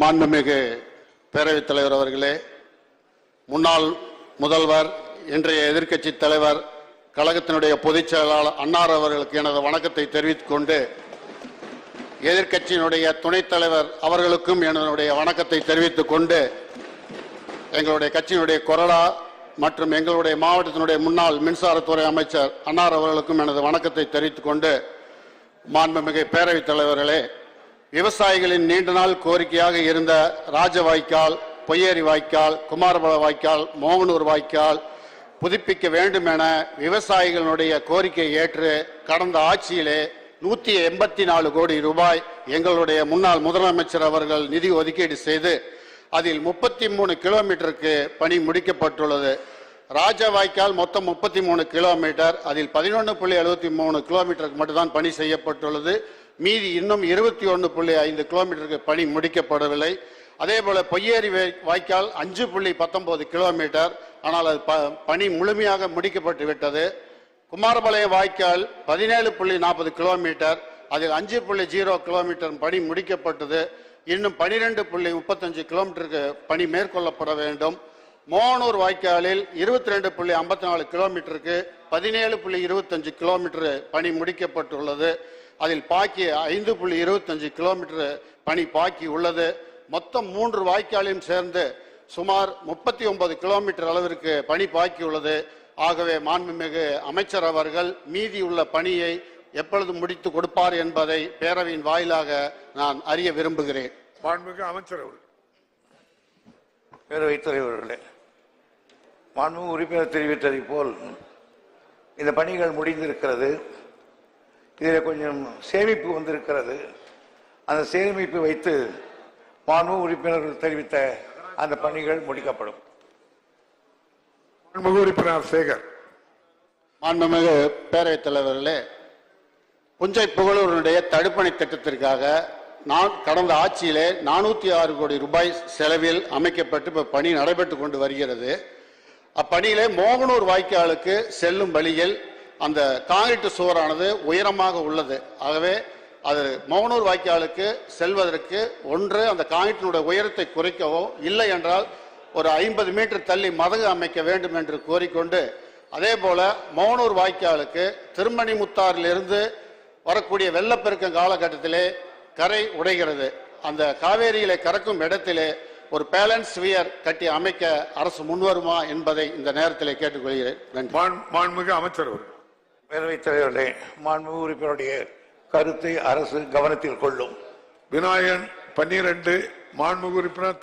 மாண்புமிகு பேரவைத் தலைவர் அவர்களே முன்னாள் முதல்வர் இன்றைய எதிர்க்கட்சி தலைவர் கழகத்தினுடைய பொதுச் செயலாளர் அன்னார் அவர்களுக்கு எனது வணக்கத்தை தெரிவித்துக் கொண்டு எதிர்க்கட்சியினுடைய துணைத் தலைவர் அவர்களுக்கும் என்னுடைய வணக்கத்தை தெரிவித்துக் கொண்டு எங்களுடைய கட்சியினுடைய கொறடா மற்றும் எங்களுடைய மாவட்டத்தினுடைய முன்னாள் மின்சாரத்துறை அமைச்சர் அன்னார் அவர்களுக்கும் எனது வணக்கத்தை தெரிவித்துக் கொண்டு மாண்புமிகு பேரவைத் தலைவர்களே விவசாயிகளின் நீண்ட நாள் கோரிக்கையாக இருந்த ராஜ வாய்க்கால் பொய்யேரி வாய்க்கால் குமாரபல வாய்க்கால் மோகனூர் வாய்க்கால் புதுப்பிக்க வேண்டும் என விவசாயிகளுடைய கோரிக்கையை ஏற்று கடந்த ஆட்சியிலே நூத்தி எண்பத்தி நாலு கோடி ரூபாய் எங்களுடைய முன்னாள் முதலமைச்சர் அவர்கள் நிதி ஒதுக்கீடு செய்து அதில் முப்பத்தி மூணு கிலோமீட்டருக்கு பணி முடிக்கப்பட்டுள்ளது. ராஜ வாய்க்கால் மொத்தம் முப்பத்தி மூணு கிலோமீட்டர் அதில் பதினொன்று புள்ளி எழுபத்தி மூணு கிலோமீட்டருக்கு மட்டும்தான் பணி செய்யப்பட்டுள்ளது. மீதி இன்னும் இருபத்தி ஒன்று புள்ளி ஐந்து கிலோமீட்டருக்கு பணி முடிக்கப்படவில்லை. அதே போல் பொய்யேரி வாய்க்கால் அஞ்சு புள்ளி பத்தொம்போது கிலோமீட்டர் ஆனால் அது ப- பணி முழுமையாக முடிக்கப்பட்டு விட்டது. குமாரபாளையம் வாய்க்கால் பதினேழு புள்ளி நாற்பது கிலோமீட்டர் அதில் அஞ்சு புள்ளி ஜீரோ கிலோமீட்டர் பணி முடிக்கப்பட்டது. இன்னும் பனிரெண்டு புள்ளி முப்பத்தஞ்சு கிலோமீட்டருக்கு பணி மேற்கொள்ளப்பட வேண்டும். மோகனூர் வாய்க்காலில் இருபத்தி ரெண்டு புள்ளி ஐம்பத்தி நாலு கிலோமீட்டருக்கு பதினேழு புள்ளி இருபத்தஞ்சு கிலோமீட்டர் பணி முடிக்கப்பட்டுள்ளது. அதில் பாக்கி ஐந்து புள்ளி இருபத்தஞ்சு கிலோமீட்டர் பணி பாக்கி உள்ளது. மொத்தம் மூன்று வாய்க்காலையும் சேர்ந்து சுமார் முப்பத்தி ஒன்பது கிலோமீட்டர் அளவிற்கு பணி பாக்கி உள்ளது. ஆகவே மாண்புமிகு அமைச்சர் அவர்கள் உள்ள பணியை எப்பொழுது முடித்து கொடுப்பார் என்பதை பேரவையின் வாயிலாக நான் அறிய விரும்புகிறேன். மாண்புமிகு அமைச்சர் அவர்கள். பேரவைத் தலைவர்களே. மாண்பு உறுப்பினர் தெரிவித்ததை போல் இந்த பணிகள் முடிந்திருக்கிறது. இதில் கொஞ்சம் சேமிப்பு வந்திருக்கிறது. அந்த சேமிப்பு வைத்து மாண்பு உறுப்பினர்கள் தெரிவித்த அந்த பணிகள் முடிக்கப்படும். மாண்புமிகு உறுப்பினர் சேகர். மாண்புமிகு பேரவைத் தலைவர்களே புஞ்சை புகழூருடைய தடுப்பணை திட்டத்திற்காக நான் கடந்த ஆட்சியிலே நானூத்தி ஆறு கோடி ரூபாய் செலவில் அமைக்கப்பட்டு இப்ப பணி நடைபெற்று கொண்டு வருகிறது. அப்பணியிலே மோகனூர் வாய்க்காலுக்கு செல்லும் வழியில் அந்த காங்கிரீட்டு சுவரானது உயரமாக உள்ளது. ஆகவே அது மோகனூர் வாய்க்காலுக்கு செல்வதற்கு ஒன்று அந்த காங்கிரீட்டினுடைய உயரத்தை குறைக்கவோ இல்லை என்றால் ஒரு ஐம்பது மீட்டர் தள்ளி மதகு அமைக்க வேண்டும் என்று கோரிக்கொண்டு அதே போல மோகனூர் வாய்க்காலுக்கு திருமணிமுத்தாரிலிருந்து வரக்கூடிய வெள்ளப்பெருக்கம் காலகட்டத்திலே கரை உடைகிறது. அந்த காவேரியிலே கறக்கும் இடத்திலே ஒரு பேலன்ஸ் வியர் கட்டி அமைக்க அரசு முன்வருமா என்பதை இந்த நேரத்திலே கேட்டுக்கொள்கிறேன். மாண்புமிகு அமைச்சர் அவர்கள். பேரவைத் தலைவர்களே மாண்பு உறுப்பினருடைய கருத்தை அரசு கவனத்தில் கொள்ளும். விநாயகன் பன்னிரண்டு மாண்புமிகு உறுப்பினர் திரு.